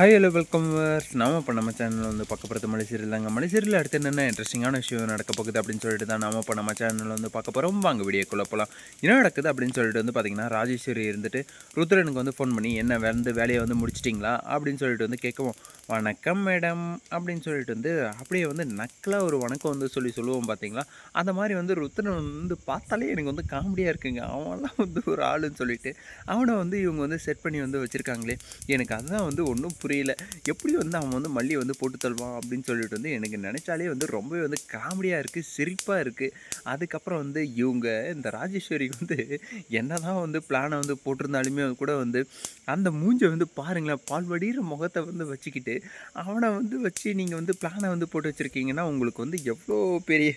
Hi hello welcome நாம் இப்போ நம்ம சேனலில் வந்து பக்கப்புறத்து போகிறது மலைசீரியல் தாங்க. மலைசீரியல் அடுத்து என்னென்ன இன்ட்ரெஸ்டிங்கான விஷயம் நடக்க போகுது அப்படின்னு சொல்லிட்டு தான் நாம் இப்போ நம்ம சேனலில் வந்து பார்க்க போகிறோம் வாங்க வீடியோக்குள்ளே போகலாம் என்ன நடக்குது அப்படின்னு சொல்லிட்டு வந்து பார்த்திங்கன்னா ராஜேஸ்வரி இருந்துட்டு ருத்ரனுக்கு வந்து ஃபோன் பண்ணி என்ன வந்து வேலையை வந்து முடிச்சிட்டிங்களா? அப்படின்னு சொல்லிட்டு வந்து கேட்கவும் வணக்கம் மேடம் அப்படின்னு சொல்லிட்டு வந்து அப்படியே வந்து நக்கலாக ஒரு வணக்கம் வந்து சொல்லி சொல்லுவோம் பார்த்தீங்களா அந்த மாதிரி வந்து ருத்ரன் வந்து பார்த்தாலே எனக்கு வந்து காமெடியாக இருக்குங்க. அவன்லாம் வந்து ஒரு ஆளுன்னு சொல்லிட்டு அவனை வந்து இவங்க வந்து செட் பண்ணி வந்து வச்சுருக்காங்களே. எனக்கு அதுதான் வந்து ஒன்றும் புரியல. எப்படி வந்து அவன் வந்து மல்லி வந்து போட்டு தள்ளுவான் அப்படின்னு சொல்லிட்டு வந்து எனக்கு நினச்சாலே வந்து ரொம்பவே வந்து காமெடியாக இருக்குது சிரிப்பாக இருக்குது அதுக்கப்புறம் வந்து இவங்க இந்த ராஜேஸ்வரி வந்து என்ன தான் வந்து பிளானை வந்து போட்டிருந்தாலுமே கூட வந்து அந்த மூஞ்சை வந்து பாருங்களேன் பால்வடிகிற முகத்தை வந்து வச்சுக்கிட்டு அவனை வந்து வச்சு நீங்கள் வந்து பிளானை வந்து போட்டு வச்சுருக்கீங்கன்னா உங்களுக்கு வந்து எவ்வளோ பெரிய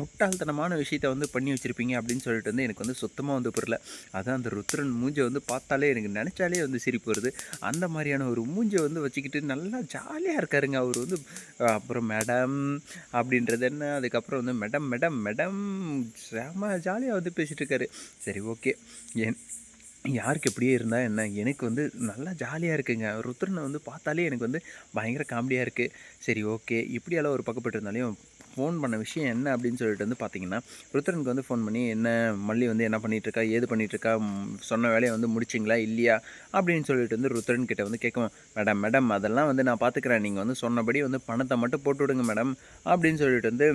முட்டாள்தனமான விஷயத்த வந்து பண்ணி வச்சுருப்பீங்க அப்படின்னு சொல்லிட்டு வந்து எனக்கு வந்து சுத்தமாக வந்து புரியல. அதான் அந்த ருத்ரன் மூஞ்சை வந்து பார்த்தாலே எனக்கு நினச்சாலே வந்து சிரிப்பு வருது. அந்த மாதிரியான ஒரு மூஞ்சை வந்து வச்சுக்கிட்டு நல்லா ஜாலியாக இருக்காருங்க. அவர் வந்து அப்புறம் மேடம் அப்படின்றது என்ன? அதுக்கப்புறம் வந்து மேடம் மேடம் மேடம் செம ஜாலியாக வந்து பேசிகிட்டு இருக்காரு சரி ஓகே என் யாருக்கு எப்படியே இருந்தால் என்ன? எனக்கு வந்து நல்லா ஜாலியாக இருக்குங்க. ருத்ரனை வந்து பார்த்தாலே எனக்கு வந்து பயங்கர காமெடியாக இருக்குது சரி ஓகே இப்படியெல்லாம் ஒரு பக்கப்பட்டு இருந்தாலையும் ஃபோன் பண்ண விஷயம் என்ன அப்படின்னு சொல்லிட்டு வந்து பார்த்தீங்கன்னா ருத்ரனுக்கு வந்து ஃபோன் பண்ணி என்ன மல்லி வந்து என்ன பண்ணிகிட்ருக்கா ஏது பண்ணிகிட்ருக்கா சொன்ன வேலையை வந்து முடிச்சிங்களா? இல்லையா? அப்படின்னு சொல்லிட்டு வந்து ருத்ரன் கிட்ட வந்து கேட்கும் மேடம் மேடம் அதெல்லாம் வந்து நான் பார்த்துக்கிறேன். நீங்கள் வந்து சொன்னபடி வந்து பணத்தை மட்டும் போட்டு விடுங்க மேடம். அப்படின்னு சொல்லிட்டு வந்து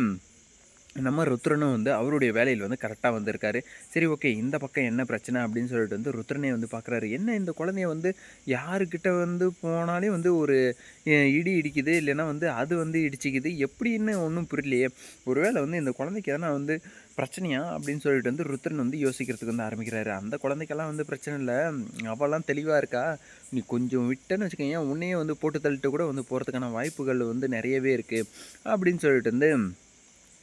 நம்ம ருத்ரனும் வந்து அவருடைய வேலையில் வந்து கரெக்டாக வந்திருக்காரு. சரி ஓகே இந்த பக்கம் என்ன பிரச்சனை அப்படின்னு சொல்லிட்டு வந்து ருத்ரனே வந்து பார்க்குறாரு. என்ன இந்த குழந்தைய வந்து யாருக்கிட்ட வந்து போனாலே வந்து ஒரு இடி இடிக்குது இல்லைன்னா வந்து அது வந்து இடிச்சிக்குது? எப்படின்னு ஒன்றும் புரியலையே. ஒருவேளை வந்து இந்த குழந்தைக்கு எதனா வந்து பிரச்சனையா அப்படின்னு சொல்லிட்டு வந்து ருத்ரன் வந்து யோசிக்கிறதுக்கு வந்து ஆரம்பிக்கிறாரு. அந்த குழந்தைக்கெல்லாம் வந்து பிரச்சனை இல்லை. அவெல்லாம் தெளிவாக இருக்கா? நீ கொஞ்சம் விட்டேன்னு வச்சுக்கோங்க உன்னையே வந்து போட்டு தள்ளிட்டு கூட வந்து போகிறதுக்கான வாய்ப்புகள் வந்து நிறையவே இருக்குது அப்படின்னு சொல்லிட்டு வந்து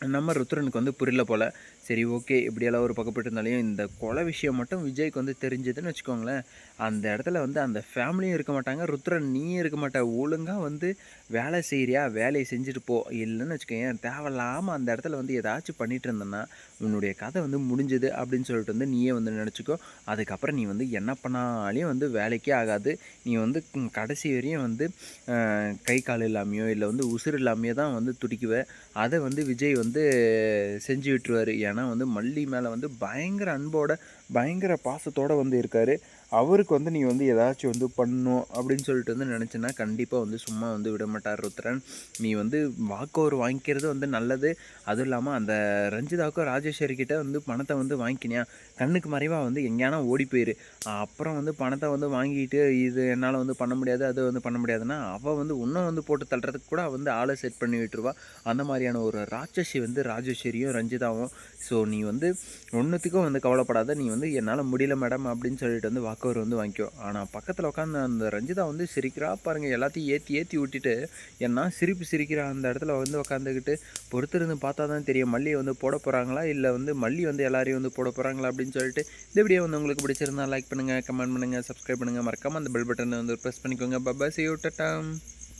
நம்ம ருத்ரனுக்கு வந்து புரியல போல். சரி ஓகே இப்படியெல்லாம் ஒரு பக்கப்பட்டு இருந்தாலையும் இந்த கொலை விஷயம் மட்டும் விஜய்க்கு வந்து தெரிஞ்சதுன்னு வச்சுக்கோங்களேன். அந்த இடத்துல வந்து அந்த ஃபேமிலியும் இருக்க மாட்டாங்க. ருத்ரன் நீயும் இருக்க மாட்டா. ஒழுங்காக வந்து வேலை செய்கிறியா வேலையை செஞ்சுட்டு போ. இல்லைன்னு வச்சுக்கோங்க தேவையில்லாமல் அந்த இடத்துல வந்து ஏதாச்சும் பண்ணிட்டு இருந்தேன்னா உன்னுடைய கதை வந்து முடிஞ்சது அப்படின்னு சொல்லிட்டு வந்து நீயே வந்து நினச்சிக்கோ. அதுக்கப்புறம் நீ வந்து என்ன பண்ணாலையும் வந்து வேலைக்கே ஆகாது. நீ வந்து கடைசி வரையும் வந்து கை கால் இல்லாமையோ இல்லை வந்து உசுறு இல்லாமையோ தான் வந்து துடிக்குவ. அதை வந்து விஜய் வந்து வந்து செஞ்சு விட்டுருவார். ஏன்னா வந்து மல்லி மேலே வந்து பயங்கர அன்போட பயங்கர பாசத்தோடு வந்து இருக்கார். அவருக்கு வந்து நீ வந்து ஏதாச்சும் வந்து பண்ணும் அப்படின்னு சொல்லிட்டு வந்து நினச்சின்னா கண்டிப்பாக வந்து சும்மா வந்து விடமாட்டார் ருத்ரன். நீ வந்து வாக்கோர் வாங்கிக்கிறது வந்து நல்லது. அதுவும் இல்லாமல் அந்த ரஞ்சிதாவுக்கும் ராஜேஸ்வரி கிட்டே வந்து பணத்தை வந்து வாங்கிக்கினியா? கண்ணுக்கு மறைவாக வந்து எங்கேயானா ஓடி போயிரு. அப்புறம் வந்து பணத்தை வந்து வாங்கிட்டு இது என்னால் வந்து பண்ண முடியாது அது வந்து பண்ண முடியாதுன்னா அவள் வந்து இன்னும் வந்து போட்டு தள்ளுறதுக்கு கூட வந்து ஆளை செட் பண்ணி விட்டுருவா. அந்த மாதிரியான ஒரு ராட்சசி வந்து ராஜேஸ்வரியும் ரஞ்சிதாவும். ஸோ நீ வந்து ஒன்றுத்துக்கும் வந்து கவலைப்படாத. நீ வந்து என்னால் முடியல மேடம் அப்படின்னு சொல்லிட்டு வந்து வாக்கு வாக்கவர் வந்து வாங்கிக்கோ. ஆனால் பக்கத்தில் உட்காந்து அந்த ரஞ்சிதா வந்து சிரிக்கிறா. பாருங்கள் எல்லாத்தையும் ஏற்றி ஏற்றி விட்டுட்டு என்ன சிரிப்பு சிரிக்கிறா. அந்த இடத்துல வந்து உட்காந்துக்கிட்டு பொறுத்திருந்து பார்த்தா தான் தெரியும் மல்லியை வந்து போட போகிறாங்களா இல்லை வந்து மல்லி வந்து எல்லாரையும் வந்து போட போகிறாங்களா அப்படின்னு சொல்லிட்டு இந்த வீடியோ வந்து உங்களுக்கு பிடிச்சிருந்தா லைக் பண்ணுங்கள் கமெண்ட் பண்ணுங்கள் சப்ஸ்கிரைப் பண்ணுங்கள் மறக்காமல் அந்த பெல் பட்டனை வந்து ப்ரெஸ் பண்ணிக்கோங்க. Papa C tata